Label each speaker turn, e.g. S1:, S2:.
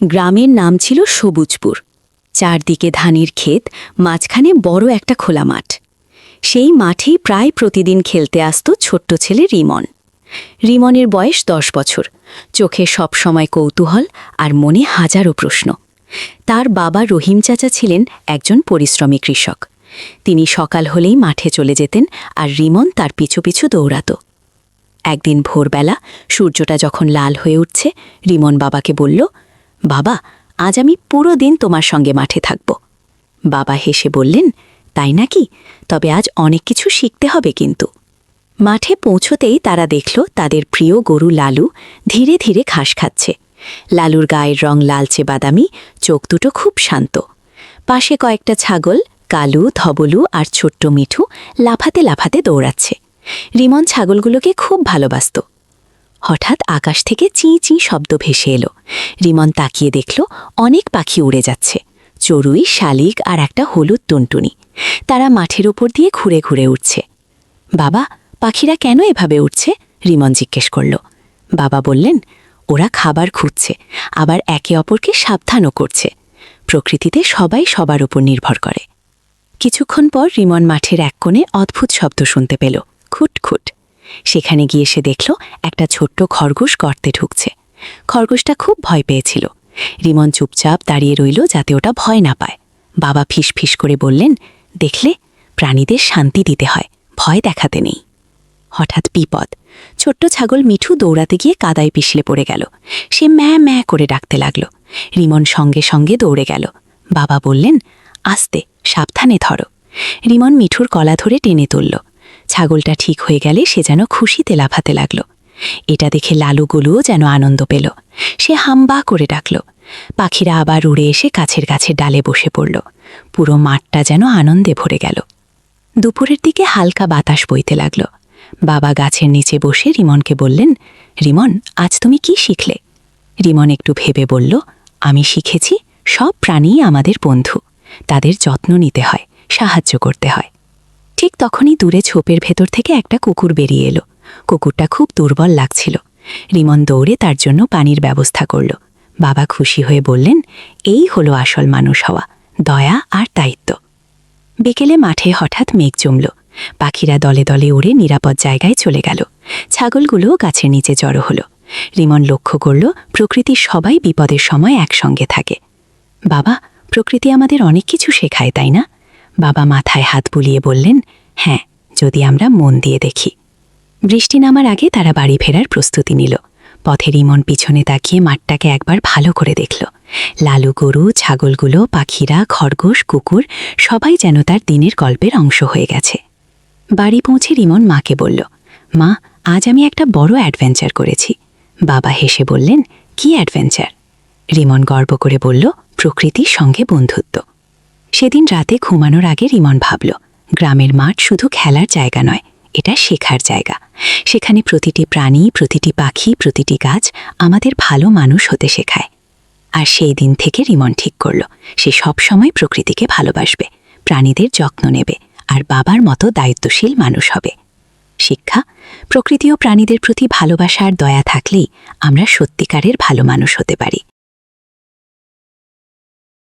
S1: গ্রামের নাম ছিল সবুজপুর। চারদিকে ধানের ক্ষেত, মাঝখানে বড় একটা খোলা মাঠ। সেই মাঠেই প্রায় প্রতিদিন খেলতে আসত ছোট্ট ছেলে রিমন। রিমনের বয়স দশ বছর। চোখে সব সময় কৌতূহল আর মনে হাজারো প্রশ্ন। তার বাবা রহিম চাচা ছিলেন একজন পরিশ্রমী কৃষক। তিনি সকাল হলেই মাঠে চলে যেতেন আর রিমন তার পিছু পিছু দৌড়াত। একদিন ভোরবেলা সূর্যটা যখন লাল হয়ে উঠছে, রিমন বাবাকে বলল বাবা, আজ আমি পুরো দিন তোমার সঙ্গে মাঠে থাকব। বাবা হেসে বললেন, তাই নাকি? তবে আজ অনেক কিছু শিখতে হবে কিন্তু। মাঠে পৌঁছতেই তারা দেখল তাদের প্রিয় গরু লালু ধীরে ধীরে ঘাস খাচ্ছে। লালুর গায়ের রং লালচে বাদামি, চোখ দুটো খুব শান্ত। পাশে কয়েকটা ছাগল, কালু, ধবলু আর ছোট্ট মিঠু লাফাতে লাফাতে দৌড়াচ্ছে। রিমন ছাগলগুলোকে খুব ভালোবাসত। হঠাৎ আকাশ থেকে চি চি শব্দ ভেসে এলো। রিমন তাকিয়ে দেখল অনেক পাখি উড়ে যাচ্ছে। চড়ুই, শালিক আর একটা হলুদ টুনটুনি। তারা মাঠের ওপর দিয়ে ঘুরে ঘুরে উঠছে বাবা, পাখিরা কেন এভাবে উঠছে রিমন জিজ্ঞেস করল। বাবা বললেন, ওরা খাবার খুঁজছে, আবার একে অপরকে সাবধানও করছে। প্রকৃতিতে সবাই সবার উপর নির্ভর করে। কিছুক্ষণ পর রিমন মাঠের এক কোণে অদ্ভুত শব্দ শুনতে পেল। খুট খুট। সেখানে গিয়ে সে দেখল একটা ছোট্ট খরগোশ গর্তে ঢুকছে। খরগোশটা খুব ভয় পেয়েছিল। রিমন চুপচাপ দাঁড়িয়ে রইল যাতে ওটা ভয় না পায়। বাবা ফিস ফিস করে বললেন, দেখলে, প্রাণীদের শান্তি দিতে হয়, ভয় দেখাতে নেই। হঠাৎ বিপদ। ছোট্ট ছাগল মিঠু দৌড়াতে গিয়ে কাদায় পিছলে পড়ে গেল। সে ম্যা ম্যা করে ডাকতে লাগল। রিমন সঙ্গে সঙ্গে দৌড়ে গেল। বাবা বললেন, আস্তে, সাবধানে ধরো। রিমন মিঠুর কলা ধরে টেনে তুলল। ছাগলটা ঠিক হয়ে গেলে সে যেন খুশিতে লাফাতে লাগল। এটা দেখে লালুগুলোও যেন আনন্দ পেল। সে হাম্বা করে ডাকল। পাখিরা আবার উড়ে এসে কাছের কাছে ডালে বসে পড়ল। পুরো মাঠটা যেন আনন্দে ভরে গেল। দুপুরের দিকে হালকা বাতাস বইতে লাগল। বাবা গাছের নিচে বসে রিমনকে বললেন, রিমন, আজ তুমি কি শিখলে? রিমন একটু ভেবে বলল, আমি শিখেছি সব প্রাণীই আমাদের বন্ধু। তাদের যত্ন নিতে হয়, সাহায্য করতে হয়। ঠিক তখনই দূরে ছোপের ভেতর থেকে একটা কুকুর বেরিয়ে এলো। কুকুরটা খুব দুর্বল লাগছিল। রিমন দৌড়ে তার জন্য পানির ব্যবস্থা করল। বাবা খুশি হয়ে বললেন, এই হলো আসল মানুষ হওয়া, দয়া আর দায়িত্ব। বিকেলে মাঠে হঠাৎ মেঘ জমল। পাখিরা দলে দলে উড়ে নিরাপদ জায়গায় চলে গেল। ছাগলগুলোও গাছের নিচে জড়ো হলো। রিমন লক্ষ্য করল প্রকৃতির সবাই বিপদের সময় একসঙ্গে থাকে। বাবা, প্রকৃতি আমাদের অনেক কিছু শেখায়, তাই না? বাবা মাথায় হাত বুলিয়ে বললেন হ্যাঁ যদি আমরা মন দিয়ে দেখি। বৃষ্টি নামার আগে তারা বাড়ি ফেরার প্রস্তুতি নিল। পথে রিমন পিছনে তাকিয়ে মাঠটাকে একবার ভালো করে দেখল। লালু গরু, ছাগলগুলো, পাখিরা, খরগোশ, কুকুর, সবাই যেন তার দিনের গল্পের অংশ হয়ে গেছে। বাড়ি পৌঁছে রিমন মাকে বলল, মা, আজ আমি একটা বড় অ্যাডভেঞ্চার করেছি। বাবা হেসে বললেন, কি অ্যাডভেঞ্চার? রিমন গর্ব করে বলল, প্রকৃতির সঙ্গে বন্ধুত্ব। সেদিন রাতে ঘুমানোর আগে রিমন ভাবল, গ্রামের মাঠ শুধু খেলার জায়গা নয়, এটা শেখার জায়গা। সেখানে প্রতিটি প্রাণী, প্রতিটি পাখি, প্রতিটি গাছ আমাদের ভালো মানুষ হতে শেখায়। আর সেই দিন থেকে রিমন ঠিক করল, সে সব সময় প্রকৃতিকে ভালোবাসবে, প্রাণীদের যত্ন নেবে, আর বাবার মতো দায়িত্বশীল মানুষ হবে। শিক্ষা, প্রকৃতি ও প্রাণীদের প্রতি ভালোবাসা আর দয়া থাকলেই আমরা সত্যিকারের ভালো মানুষ হতে পারি।